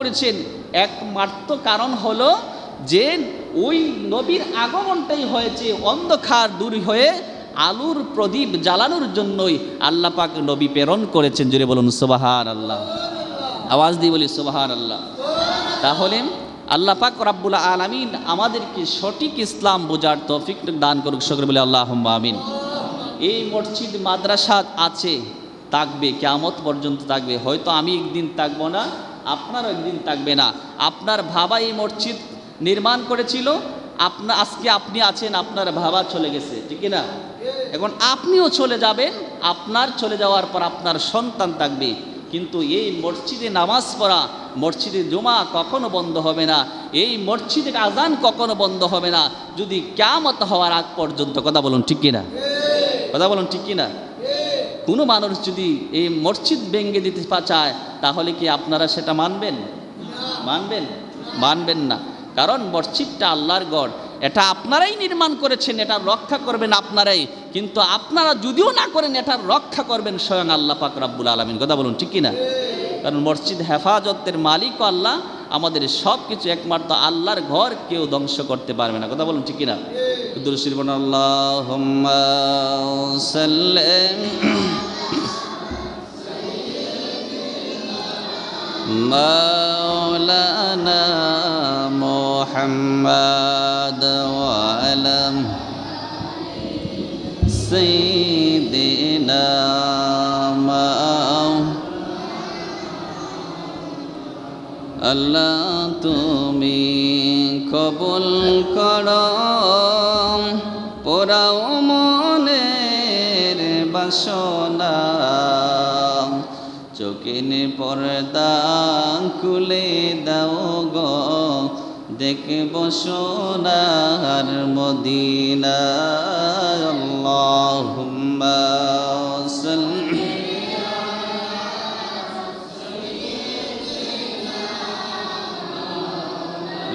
করেছেন। একমাত্র কারণ হলো যে ওই নবীর আগমনটাই হয়েছে, অন্ধকার দূর হয়ে আলুর প্রদীপ জ্বালানোর জন্যই আল্লাহ পাক নবী প্রেরণ করেছেন। জুড়ে বলুন সুবাহান আল্লাহ আওয়াজ দিয়ে বলি সুবাহান আল্লাহ তাহলে আল্লাহ পাক রাব্বুল আলামিন আমাদেরকে সঠিক ইসলাম বোঝার তৌফিক দান করুক, সকলে বলে আল্লাহ আমিন। এই মসজিদ, মাদ্রাসা আছে, থাকবে, কেয়ামত পর্যন্ত থাকবে। হয়তো আমি একদিন থাকব না আপনারও একদিন থাকবে না। আপনার ভাবা এই মসজিদ নির্মাণ করেছিল, আপনা, আজকে আপনি আছেন, আপনার ভাবা চলে গেছে, ঠিক না এখন আপনিও চলে যাবেন, আপনার চলে যাওয়ার পর আপনার সন্তান থাকবে। কিন্তু এই মসজিদে নামাজ পড়া, মসজিদে জমা কখনো বন্ধ হবে না। এই মসজিদে আজান কখনো বন্ধ হবে না। যদি কেমত হওয়ার আগ পর্যন্ত, কথা বলুন ঠিক কিনা? কথা বলুন ঠিক কিনা? কোনো মানুষ যদি এই মসজিদ ভেঙে দিতে চায়, তাহলে কি আপনারা সেটা মানবেন? মানবেন? মানবেন না। কারণ মসজিদটা আল্লাহর গড়। এটা আপনারাই নির্মাণ করেছেন, এটা রক্ষা করবেন আপনারাই। কিন্তু আপনারা যদিও না করেন, এটা রক্ষা করবেন স্বয়ং আল্লাহ পাক রাব্বুল আলমিন। কথা বলুন, ঠিক কিনা? কারণ মসজিদ হেফাজতের মালিক আল্লাহ, আমাদের সব কিছু একমাত্র আল্লাহর ঘর, কেউ ধ্বংস করতে পারবে না। কথা বলুন, ঠিক কিনা? দুরুশির বন আল্লাহ مولانا محمد وعلى سيدنا আল্লাহ তুমি কবুল কর পোড়াও মনের বাসনা চোখের পর্দা খুলে দাও গো দেখব সোনার মদিনা আল্লাহুম্মা সাল্লি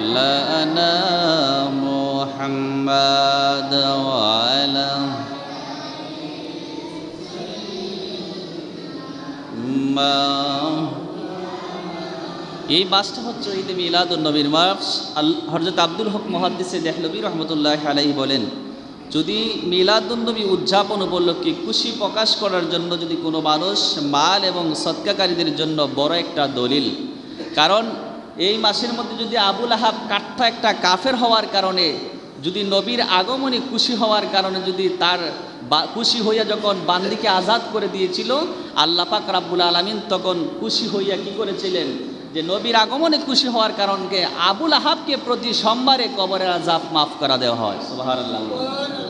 لنا محمد وعلى ما এই মাসটা হচ্ছে ঈদ মিলাদুল নবীর মাস আল হরজত আব্দুল হক মহাদ্দিসে দেহলবী রহমতুল্লাহ আলাই বলেন যদি মিলাদুন্নবী উদযাপন উপলক্ষে খুশি প্রকাশ করার জন্য যদি কোনো মানুষ মাল এবং সৎকাকারীদের জন্য বড় একটা দলিল কারণ এই মাসের মধ্যে যদি আবুল আহাব কাঠটা একটা কাফের হওয়ার কারণে যদি নবীর আগমনে খুশি হওয়ার কারণে যদি তার খুশি হইয়া যখন বান্দিকে আজাদ করে দিয়েছিল, আল্লাহ পাক রাব্বুল আলমিন তখন খুশি হইয়া কি করেছিলেন? যে নবীর আগমনে খুশি হওয়ার কারণকে আবুল আহাবকে প্রতি সোমবারে কবরের আজাব মাফ করা দেওয়া হয়। সুবহানাল্লাহ।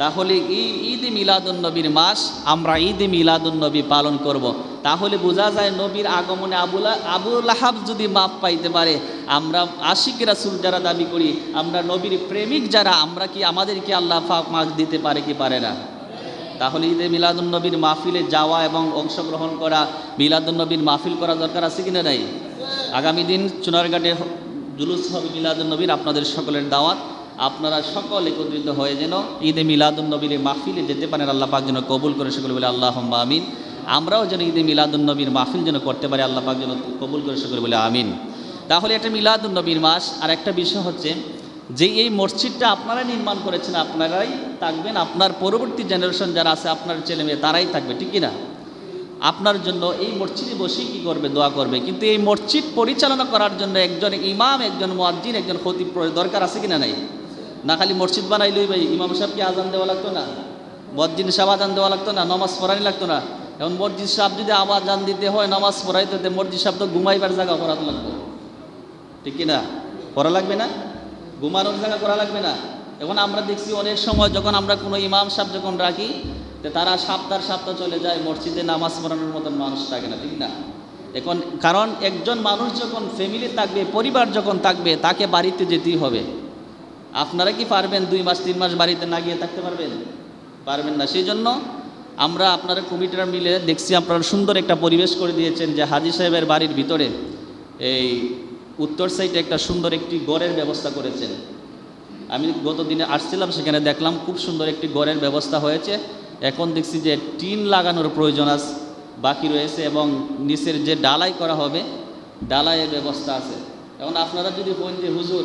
তাহলে এই ঈদ মিলাদুন নবীর মাস আমরা ঈদ মিলাদুন নবী পালন করব। তাহলে বোঝা যায় নবীর আগমনে আবুল আবুল আহাব যদি মাপ পাইতে পারে, আমরা আশিক রাসুল যারা দাবি করি, আমরা নবীর প্রেমিক যারা, আমরা কি আমাদেরকে আল্লাহ পাক মাক দিতে পারে কি পারে না? তাহলে ঈদে মিলাদুন নবীর মাহফিলে যাওয়া এবং অংশগ্রহণ করা, মিলাদুন নবীর মাহফিল করা দরকার আছে কিনা নাই? আগামী দিন চুনারঘাটে জুলুস হবে মিলাদুন নবীর, আপনাদের সকলের দাওয়াত। আপনারা সকল একত্রিত হয়ে যেন ঈদে মিলাদুন নবীর মাহফিলে যেতে পারেন, আল্লাহ পাক যেন কবুল করে সকলে বলে আল্লাহ আমিন। আমরাও যেন ঈদে মিলাদুন নবীর মাহফিল যেন করতে পারি, আল্লাহ পাক যেন কবুল করে সকলে বলে আমিন। তাহলে এটা মিলাদুন নবীর মাস। আর একটা বিষয় হচ্ছে যে এই মসজিদটা আপনারা নির্মাণ করেছেন, আপনারাই থাকবেন, আপনার পরবর্তী জেনারেশন যারা আছে, আপনার ছেলে মেয়ে তারাই থাকবে, ঠিক কি না আপনার জন্য এই মসজিদে বসেই কি করবে, দোয়া করবে? কিন্তু এই মসজিদ পরিচালনা করার জন্য একজন ইমাম, একজন মুয়াজ্জিন, একজন খতিব দরকার আছে কিনা নাই? না খালি মসজিদ বানাইলই ভাই ইমাম সাহেবকে আজান দেওয়া লাগতো না, মসজিদ সাহেব আজান দেওয়া লাগতো না, নমাজ পড়ানি লাগতো না। এখন মসজিদ সাহেব যদি আবার আজান দিতে হয়, নামাজ পড়াইতে মসজিদ সাহেব তো ঘুমাইবার জায়গা করাতে লাগতো ঠিক না? করা লাগবে না? ঘুমানোর জায়গা করা লাগবে না? এখন আমরা দেখছি অনেক সময় যখন আমরা কোনো ইমাম সাহেব যখন রাখি তারা সপ্তাহ সপ্তাহ চলে যায়, মসজিদে নামাজ পড়ানোর মতন মানুষ থাকে না, ঠিক না? এখন কারণ একজন মানুষ যখন ফ্যামিলি থাকবে, পরিবার যখন থাকবে, তাকে বাড়িতে যেতেই হবে। আপনারা কি পারবেন দুই মাস, তিন মাস বাড়িতে না গিয়ে থাকতে পারবেন? পারবেন না। সেই জন্য আমরা আপনারা কমিটিরা মিলে দেখছি আপনারা সুন্দর একটা পরিবেশ করে দিয়েছেন যে হাজি সাহেবের বাড়ির ভিতরে এই উত্তর সাইডে একটা সুন্দর একটি গড়ের ব্যবস্থা করেছেন। আমি গত দিনে আসছিলাম, সেখানে দেখলাম খুব সুন্দর একটি গড়ের ব্যবস্থা হয়েছে। এখন দেখছি যে টিন লাগানোর প্রয়োজন আছে বাকি রয়েছে এবং নিচের যে ডালাই করা হবে ডালায়ের ব্যবস্থা আছে। এখন আপনারা যদি বলেন যে, হুজুর